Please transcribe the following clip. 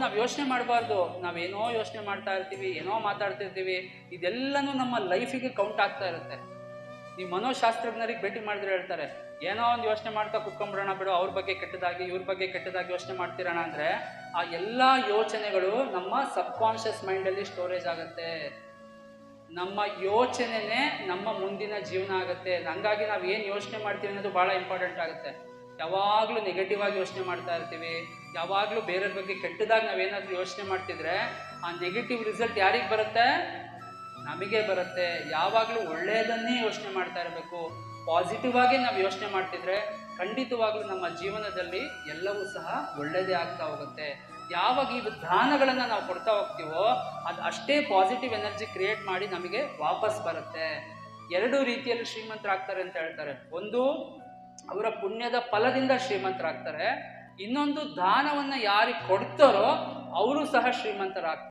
ನಾವು ಯೋಚನೆ ಮಾಡಬಾರ್ದು. ನಾವೇನೋ ಯೋಚನೆ ಮಾಡ್ತಾ ಇರ್ತೀವಿ, ಏನೋ ಮಾತಾಡ್ತಿರ್ತೀವಿ ಇದೆಲ್ಲನೂ ನಮ್ಮ ಲೈಫಿಗೆ ಕೌಂಟ್ ಆಗ್ತಾ ಇರುತ್ತೆ. ನೀವು ಮನೋಶಾಸ್ತ್ರಜ್ಞರಿಗೆ ಭೇಟಿ ಮಾಡಿದ್ರೆ ಹೇಳ್ತಾರೆ, ಏನೋ ಒಂದು ಯೋಚನೆ ಮಾಡ್ತಾ ಕುತ್ಕೊಂಡ್ಬಿಡೋಣ ಬಿಡು, ಅವ್ರ ಬಗ್ಗೆ ಕೆಟ್ಟದಾಗಿ, ಇವ್ರ ಬಗ್ಗೆ ಕೆಟ್ಟದಾಗಿ ಯೋಚನೆ ಮಾಡ್ತೀರಣ ಅಂದರೆ, ಆ ಎಲ್ಲ ಯೋಚನೆಗಳು ನಮ್ಮ ಸಬ್ಕಾನ್ಷಿಯಸ್ ಮೈಂಡಲ್ಲಿ ಸ್ಟೋರೇಜ್ ಆಗುತ್ತೆ. ನಮ್ಮ ಯೋಚನೆನೇ ನಮ್ಮ ಮುಂದಿನ ಜೀವನ ಆಗುತ್ತೆ. ಹಂಗಾಗಿ ನಾವು ಏನು ಯೋಚನೆ ಮಾಡ್ತೀವಿ ಅನ್ನೋದು ಭಾಳ ಇಂಪಾರ್ಟೆಂಟ್ ಆಗುತ್ತೆ. ಯಾವಾಗಲೂ ನೆಗೆಟಿವ್ ಆಗಿ ಯೋಚನೆ ಮಾಡ್ತಾ ಇರ್ತೀವಿ. ಯಾವಾಗಲೂ ಬೇರೆಯವ್ರ ಬಗ್ಗೆ ಕೆಟ್ಟದಾಗ ನಾವೇನಾದರೂ ಯೋಚನೆ ಮಾಡ್ತಿದ್ರೆ ಆ ನೆಗೆಟಿವ್ ರಿಸಲ್ಟ್ ಯಾರಿಗೆ ಬರುತ್ತೆ? ನಮಗೆ ಬರುತ್ತೆ. ಯಾವಾಗಲೂ ಒಳ್ಳೆಯದನ್ನೇ ಯೋಚನೆ ಮಾಡ್ತಾ ಇರಬೇಕು. ಪಾಸಿಟಿವ್ ಆಗಿ ನಾವು ಯೋಚನೆ ಮಾಡ್ತಿದ್ರೆ ಖಂಡಿತವಾಗ್ಲೂ ನಮ್ಮ ಜೀವನದಲ್ಲಿ ಎಲ್ಲವೂ ಸಹ ಒಳ್ಳೆಯದೇ ಆಗ್ತಾ ಹೋಗುತ್ತೆ. ಯಾವಾಗ ಈ ಧ್ಯಾನಗಳನ್ನು ನಾವು ಕೊಡ್ತಾ ಹೋಗ್ತೀವೋ ಅದು ಅಷ್ಟೇ ಪಾಸಿಟಿವ್ ಎನರ್ಜಿ ಕ್ರಿಯೇಟ್ ಮಾಡಿ ನಮಗೆ ವಾಪಸ್ ಬರುತ್ತೆ. ಎರಡು ರೀತಿಯಲ್ಲಿ ಶ್ರೀಮಂತರಾಗ್ತಾರೆ ಅಂತ ಹೇಳ್ತಾರೆ. ಒಂದು ಅವರ ಪುಣ್ಯದ ಫಲದಿಂದ ಶ್ರೀಮಂತರಾಗ್ತಾರೆ. ಇನ್ನೊಂದು ದಾನವನ್ನು ಯಾರಿಗೆ ಕೊಡ್ತಾರೋ ಅವರು ಸಹ ಶ್ರೀಮಂತರಾಗ್ತಾರೆ.